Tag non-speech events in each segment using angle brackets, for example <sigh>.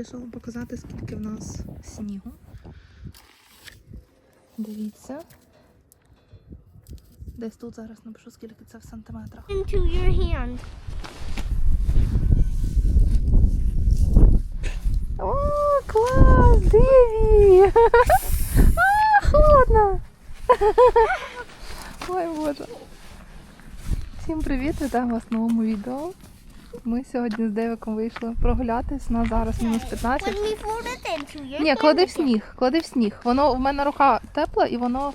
вирішила показати, скільки в нас снігу. Дивіться. Десь тут зараз напишу, скільки це в сантиметрах. into your hand. О, клас! Диві! А, холодно! Ой, боже. Всім привіт, вітаємо вас в новому відео. Ми сьогодні з Девиком вийшли прогулятись на зараз мінус 15. When we fold it into your Ні, клади в сніг, клади в сніг. Воно в мене рука тепла і воно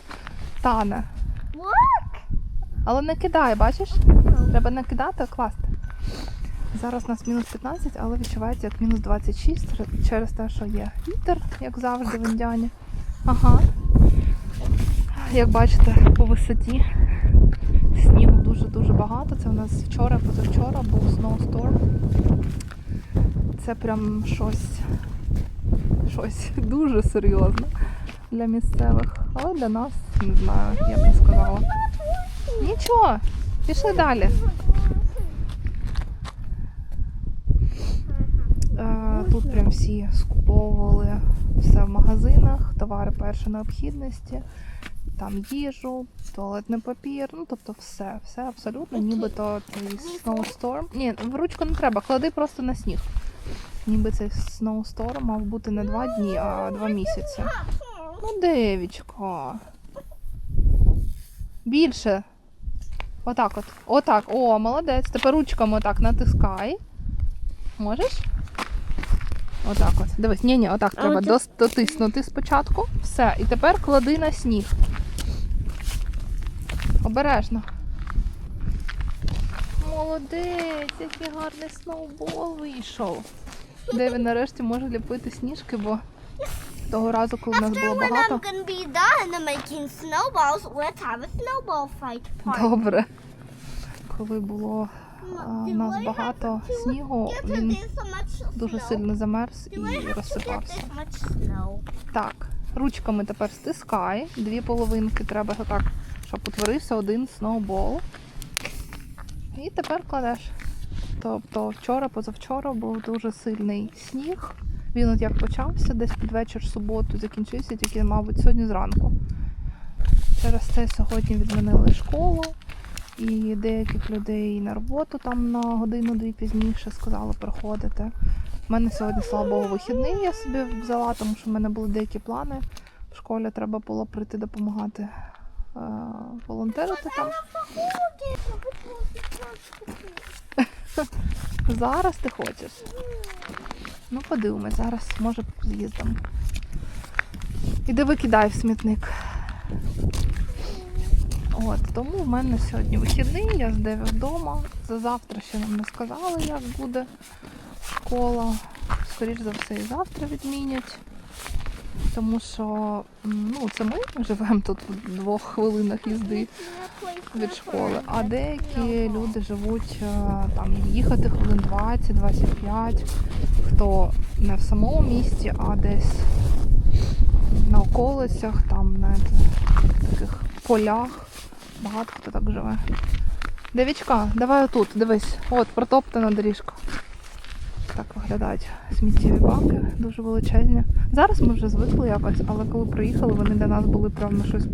тане. Але не кидай, бачиш? Треба не кидати, а класти. Зараз у нас мінус 15, але відчувається як мінус 26 чер- через те, що є вітер, як завжди в Індіані. Ага. Як бачите, по висоті дуже-дуже багато. Це у нас вчора, позавчора був snowstorm. Це прям щось, щось <laughs> дуже серйозне для місцевих. Але для нас, не знаю, я б не сказала. Нічого, пішли далі. Е, Тут прям всі скуповували все в магазинах, товари першої необхідності, там їжу, туалетний папір, ну тобто все, все абсолютно, нібито цей snowstorm. Ні, в ручку не треба, клади просто на сніг. Ніби цей snowstorm мав бути не два дні, а два місяці. Ну, девічко. Більше. Отак от. Отак. О, молодець. Тепер ручками отак натискай. Можеш? Отак от. Дивись, ні, ні, отак треба дотиснути спочатку. Все. І тепер клади на сніг. Обережно. Молодець, який гарний сноубол вийшов. Де він нарешті може ліпити сніжки, бо того разу, коли в нас було багато. Добре. Коли було а, do нас багато снігу, він дуже сильно замерз і розсипався. Так, ручками тепер стискай. Дві половинки треба так, щоб утворився один сноубол. І тепер кладеш. Тобто вчора, позавчора був дуже сильний сніг. Він от як почався, десь під вечір суботу закінчився, тільки, мабуть, сьогодні зранку. Через це сьогодні відмінили школу. І деяких людей на роботу там на годину-дві пізніше сказали приходити. У мене сьогодні, слава Богу, вихідний я собі взяла, тому що в мене були деякі плани. В школі треба було прийти допомагати волонтерити там. <laughs> Зараз ти хочеш. Ну, подивимось, зараз може з'їздимо. Іди викидай в смітник. От, тому в мене сьогодні вихідний, я з 9 вдома. За завтра ще нам не сказали, як буде школа. Скоріш за все, і завтра відмінять. Тому що ну, це ми живемо тут в двох хвилинах їзди від школи, а деякі люди живуть е, там їхати хвилин 20-25, хто не в самому місті, а десь на околицях, там на таких полях. Багато хто так живе. Девічка, давай отут, дивись, от протоптана доріжка. Так виглядають сміттєві баки, дуже величезні. Зараз ми вже звикли якось, але коли приїхали, вони для нас були прямо щось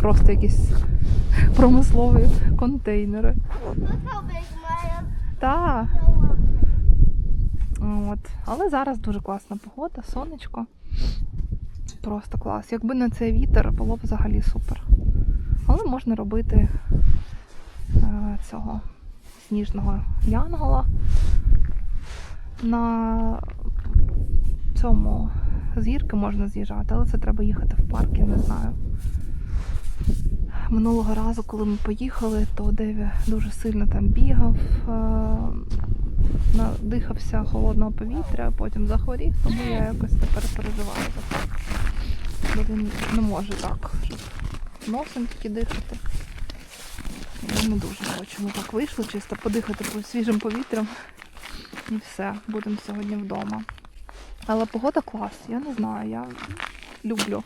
просто якісь промислові контейнери. Look how big my Та, uh, от. Але зараз дуже класна погода, сонечко. Просто клас. Якби не цей вітер, було б взагалі супер. Але можна робити е, цього сніжного янгола на цьому з гірки можна з'їжджати, але це треба їхати в парк, я не знаю. Минулого разу, коли ми поїхали, то Деві дуже сильно там бігав, е, надихався холодного повітря, потім захворів, тому я якось тепер переживаю за це. Бо він не може так, щоб носом тільки дихати. Я не дуже хочу. Ми так вийшли, чисто подихати по- свіжим повітрям. І все, будемо сьогодні вдома. Але погода клас, я не знаю, я люблю.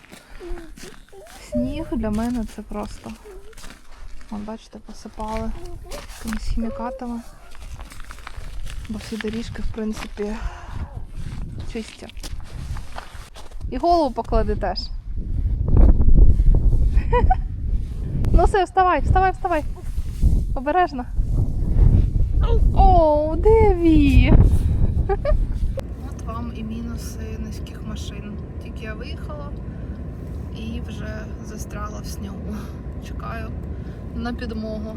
Сніг для мене це просто. Вон, бачите, посипали якимись хімікатами. Бо всі доріжки, в принципі, чисті. І голову поклади теж. <laughs> Ну все, вставай, вставай, вставай. Обережно. О, Деві! От вам і мінуси низьких машин. Тільки я виїхала і вже застряла в снігу. Чекаю на підмогу.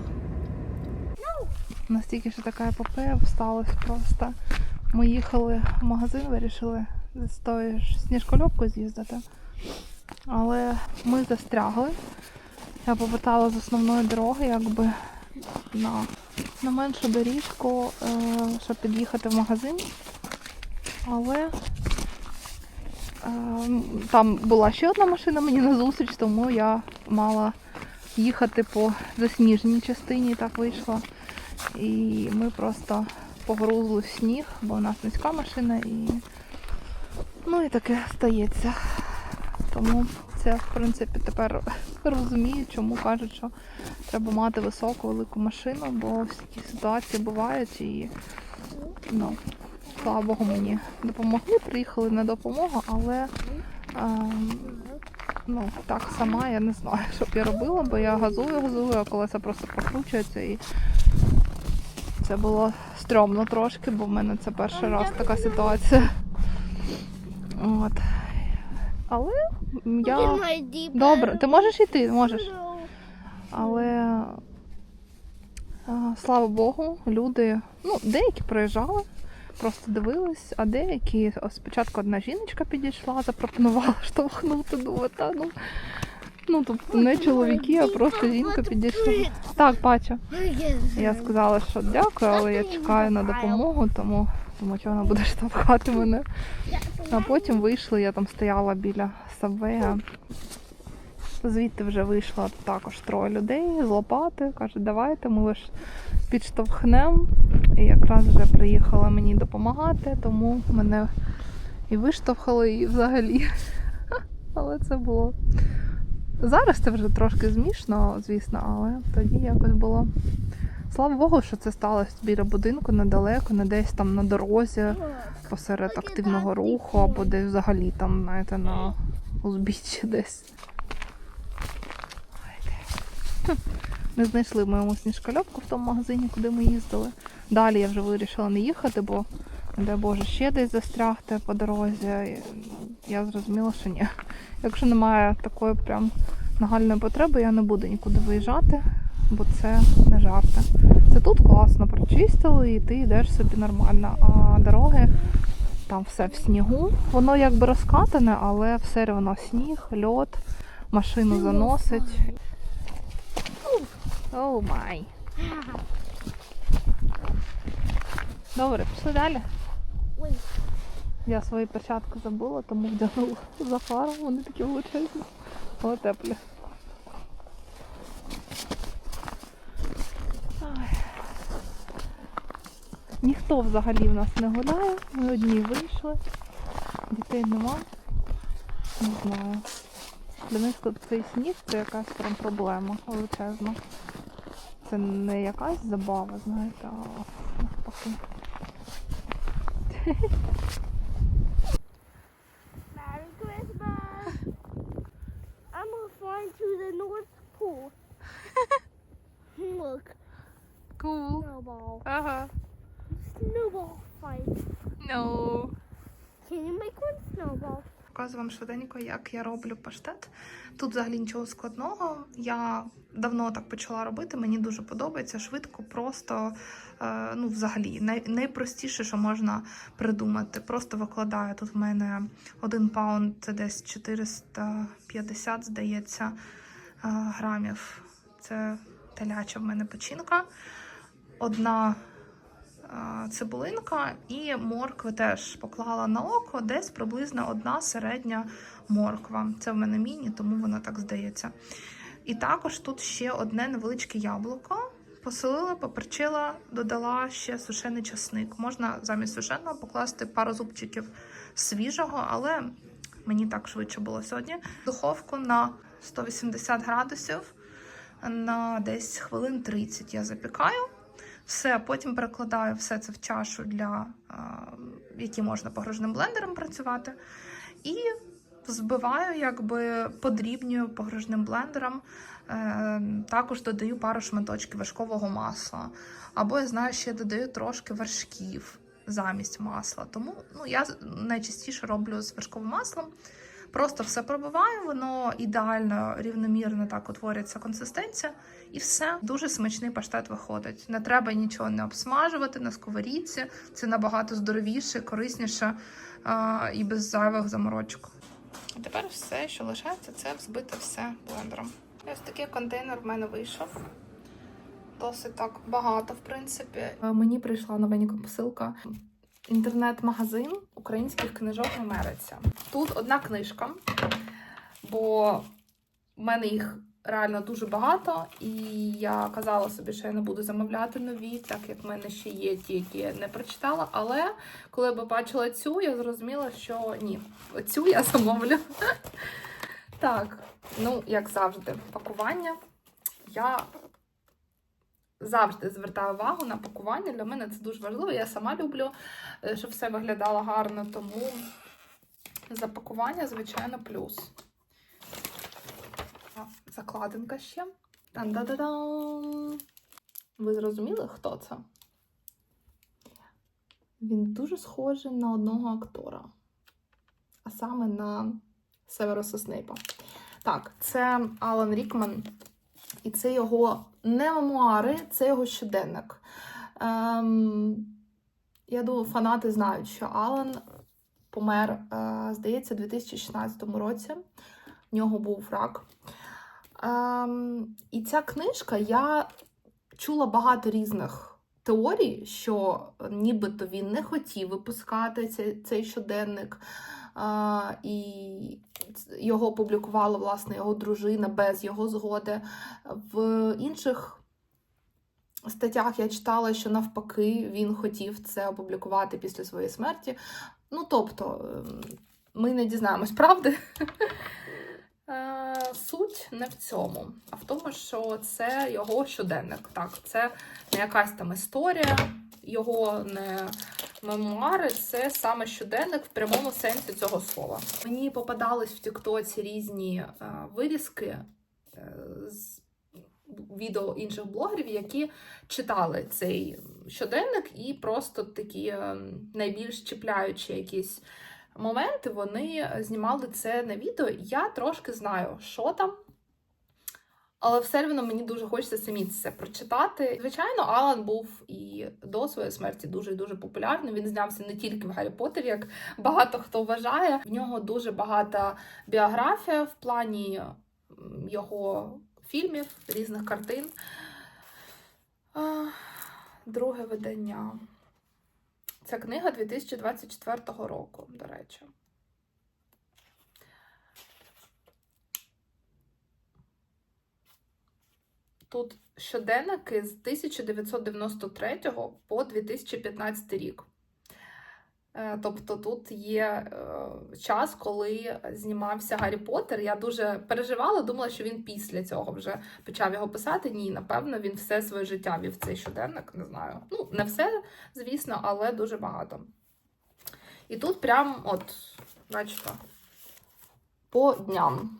Настільки ще така епопея сталася просто. Ми їхали в магазин, вирішили з тою ж сніжкольопкою з'їздити. Але ми застрягли. Я повертала з основної дороги, якби на, на меншу доріжку, е, щоб під'їхати в магазин. Але е, там була ще одна машина мені назустріч, тому я мала їхати по засніженій частині, так вийшло. І ми просто погрузли в сніг, бо у нас низька машина і ну і таке стається. Тому це, в принципі, тепер <laughs> розумію, чому кажуть, що треба мати високу велику машину, бо всякі ситуації бувають і ну, слава Богу, мені допомогли, приїхали на допомогу, але ем, ну, так сама я не знаю, <laughs> що б я робила, бо я газую, газую, а колеса просто прокручуються і це було стрьомно трошки, бо в мене це перший раз така ситуація. От. Але я. Добре, ти можеш йти, можеш. Але слава Богу, люди, ну, деякі приїжджали, просто дивились, а деякі спочатку одна жіночка підійшла, запропонувала <laughs> штовхнути, думаю, та ну. Ну, тобто не чоловіки, а просто жінка підійшла. Так, бачу. Я сказала, що дякую, але я чекаю на допомогу, тому тому що вона буде штовхати мене. А потім вийшли, я там стояла біля сабвея. Звідти вже вийшло також троє людей з лопати. Кажуть, давайте, ми лише підштовхнемо. І якраз вже приїхала мені допомагати, тому мене і виштовхали, і взагалі. <laughs> Але це було. Зараз це вже трошки змішно, звісно, але тоді якось було. Слава Богу, що це сталося біля будинку недалеко, не десь там на дорозі, посеред активного руху, або десь взагалі там, знаєте, на узбіччі десь. Не знайшли моєму сніжкальопку в тому магазині, куди ми їздили. Далі я вже вирішила не їхати, бо, не дай Боже, ще десь застрягти по дорозі. Я зрозуміла, що ні. Якщо немає такої прям нагальної потреби, я не буду нікуди виїжджати, бо це не жарти. Це тут класно прочистили, і ти йдеш собі нормально. А дороги там все в снігу. Воно якби розкатане, але все одно сніг, льод, машину заносить. О май. Добре, пішли далі. Я свої перчатки забула, тому вдягнула Захара, вони такі величезні. Але теплі. Ніхто взагалі в нас не гуляє. Ми одні вийшли. Дітей нема. Не знаю. Для них тут цей сніг це якась прям проблема величезна. Це не якась забава, знаєте, а навпаки. Показую вам швиденько, як я роблю паштет. Тут взагалі нічого складного. Я давно так почала робити. Мені дуже подобається. Швидко, просто е, ну, взагалі, най, найпростіше, що можна придумати. Просто викладаю. Тут в мене один паунд, це десь 450, здається, е, грамів. Це теляча в мене печінка. Одна цибулинка і моркви теж поклала на око, десь приблизно одна середня морква. Це в мене міні, тому воно так здається. І також тут ще одне невеличке яблуко. Посолила, поперчила, додала ще сушений часник. Можна замість сушеного покласти пару зубчиків свіжого, але мені так швидше було сьогодні. Духовку на 180 градусів на десь хвилин 30 я запікаю. Все, потім перекладаю все це в чашу для в можна погружним блендером працювати. І збиваю, якби подрібнюю погружним блендером. Е, також додаю пару шматочків вершкового масла. Або я знаю, ще додаю трошки вершків замість масла. Тому ну, я найчастіше роблю з вершковим маслом. Просто все пробиваю, воно ідеально, рівномірно так утворюється консистенція, і все дуже смачний паштет виходить. Не треба нічого не обсмажувати на сковорідці. Це набагато здоровіше, корисніше а, і без зайвих заморочок. А тепер все, що лишається, це взбити все блендером. Ось такий контейнер в мене вийшов. Досить так багато, в принципі. Е, Мені прийшла новенька посилка. Інтернет-магазин українських книжок в Америці. Тут одна книжка, бо в мене їх реально дуже багато, і я казала собі, що я не буду замовляти нові, так як в мене ще є ті, які я не прочитала. Але коли я побачила цю, я зрозуміла, що ні, цю я замовлю. <laughs> Так, ну, як завжди, пакування. Я завжди звертаю увагу на пакування. Для мене це дуже важливо. Я сама люблю, е, щоб все виглядало гарно, тому запакування, звичайно, плюс. Закладинка ще. Тан-да-да-дам! Ви зрозуміли, хто це? Він дуже схожий на одного актора, а саме на Северуса Снейпа. Так, це Алан Рікман, і це його не мемуари, це його щоденник. Ем, я думаю, фанати знають, що Алан помер, е, здається, у 2016 році. В нього був рак. Ем, і ця книжка я чула багато різних теорій, що нібито він не хотів випускати цей, цей щоденник. І його публікувала власне його дружина без його згоди. В інших статтях я читала, що навпаки він хотів це опублікувати після своєї смерті. Ну, тобто, ем, ми не дізнаємось правди. <laughs> Е, Суть не в цьому, а в тому, що це його щоденник. Так, це не якась там історія, його не мемуари, це саме щоденник в прямому сенсі цього слова. Мені попадались в Тіктоці різні е, вирізки е, відео інших блогерів, які читали цей щоденник, і просто такі е, найбільш чіпляючі якісь моменти вони знімали це на відео. Я трошки знаю, що там. Але все одно мені дуже хочеться самі це прочитати. Звичайно, Алан був і до своєї смерті дуже дуже популярним. Він знявся не тільки в Гаррі Поттері, як багато хто вважає. В нього дуже багата біографія в плані його фільмів, різних картин. Друге видання. Ця книга 2024 року, до речі. Тут щоденники з 1993 по 2015 рік. Е, Тобто тут є е, час, коли знімався Гаррі Поттер. Я дуже переживала, думала, що він після цього вже почав його писати. Ні, напевно, він все своє життя вів цей щоденник. Не знаю. Ну, не все, звісно, але дуже багато. І тут прям, от, бачите, по дням.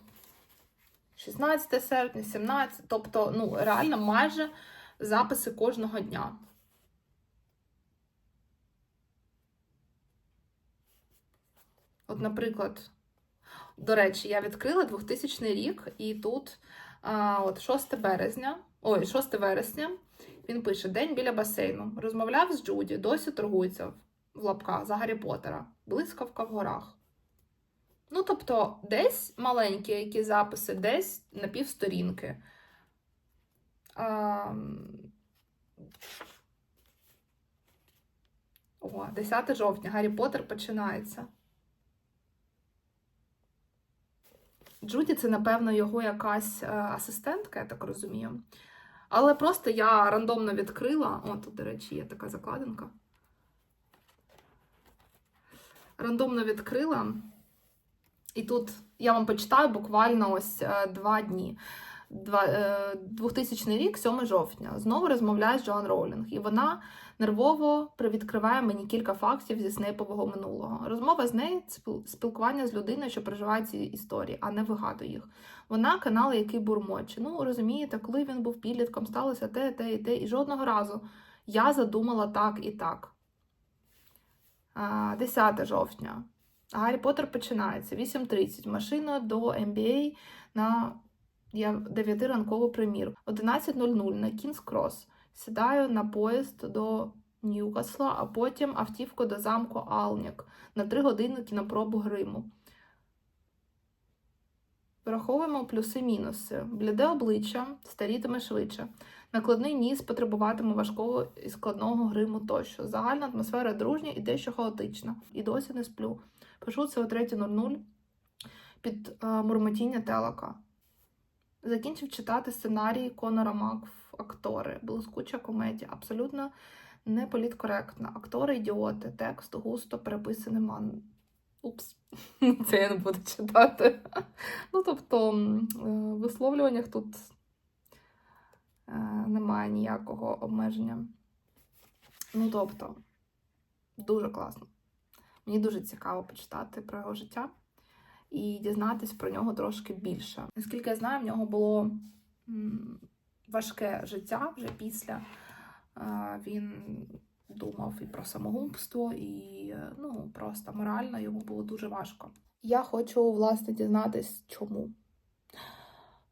16 серпня, 17, тобто, ну, реально майже записи кожного дня. От, наприклад, до речі, я відкрила 2000 рік, і тут а, от 6 березня, ой, 6 вересня, він пише: День біля басейну. Розмовляв з Джуді, досі торгується в лапках за Гаррі Поттера. Блискавка в горах. Ну, тобто, десь маленькі які записи, десь на півсторінки. А, О, 10 жовтня. Гаррі Поттер починається. Джуді це, напевно, його якась е, асистентка, я так розумію. Але просто я рандомно відкрила. О, тут, до речі, є така закладинка. Рандомно відкрила. І тут я вам почитаю буквально ось е, два дні. Два- е, 2000 рік, 7 жовтня. Знову розмовляє з Джоан Роулінг, і вона нервово привідкриває мені кілька фактів зі Снейпового минулого. Розмова з нею спілкування з людиною, що проживає ці історії, а не вигадує їх. Вона канал, який бурмоче. Ну, розумієте, коли він був підлітком, сталося те, те і те. І жодного разу я задумала так і так. 10 жовтня. Гаррі Поттер починається. 8.30. Машина до MBA на 9 ранкову примірку. 11.00 на Кінс Крос. Сідаю на поїзд до Ньюкасла, а потім автівку до замку Алнік на 3 години кінопробу гриму. Враховуємо плюси-мінуси. Бліде обличчя старітиме швидше. Накладний ніс потребуватиме важкого і складного гриму тощо. Загальна атмосфера дружня і дещо хаотична. І досі не сплю. Пишу це о 3.00 під е, мурмотіння телека. Закінчив читати сценарій Конора Макф актори. Блискуча комедія, абсолютно не політкоректна. Актори ідіоти, текст густо переписаний ман. Упс, <laughs> це я не буду читати. Ну, тобто, е, в висловлюваннях тут е, немає ніякого обмеження. Ну, тобто, дуже класно. Мені дуже цікаво почитати про його життя і дізнатись про нього трошки більше. Наскільки я знаю, в нього було важке життя вже після. Е, Він думав і про самогубство, і е, ну, просто морально йому було дуже важко. Я хочу, власне, дізнатись, чому.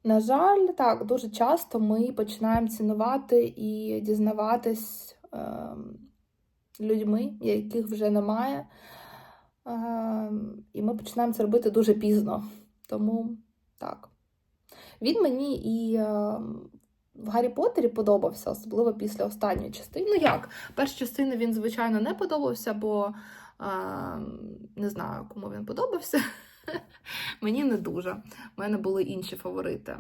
На жаль, так, дуже часто ми починаємо цінувати і дізнаватись ем, людьми, яких вже немає. І ми починаємо це робити дуже пізно. Тому так. Він мені і ем, в Гаррі Поттері подобався, особливо після останньої частини. Ну як, перша частина він, звичайно, не подобався, бо ем, не знаю, кому він подобався. <laughs> Мені не дуже. У мене були інші фаворити.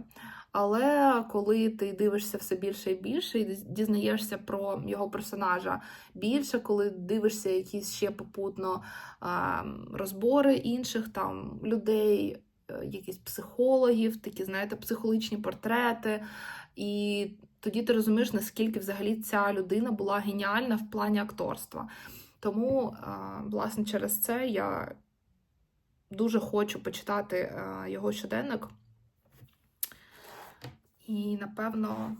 Але коли ти дивишся все більше і більше, і дізнаєшся про його персонажа більше, коли дивишся якісь ще попутно розбори інших там людей, е, якісь психологів, такі, знаєте, психологічні портрети. І тоді ти розумієш, наскільки взагалі ця людина була геніальна в плані акторства. Тому, власне, через це я дуже хочу почитати його щоденник. І, напевно,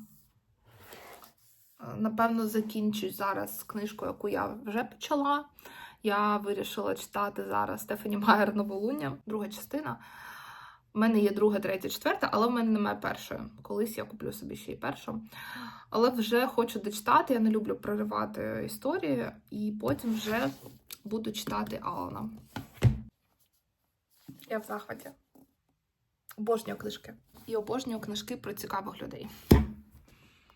е, напевно, закінчу зараз з книжкою, яку я вже почала. Я вирішила читати зараз Стефані Майер Новолуння, друга частина. У мене є друга, третя, четверта, але в мене немає першої. Колись я куплю собі ще й першу. Але вже хочу дочитати, я не люблю проривати історії, і потім вже буду читати Алана. Я в захваті. Обожнюю книжки. І обожнюю книжки про цікавих людей.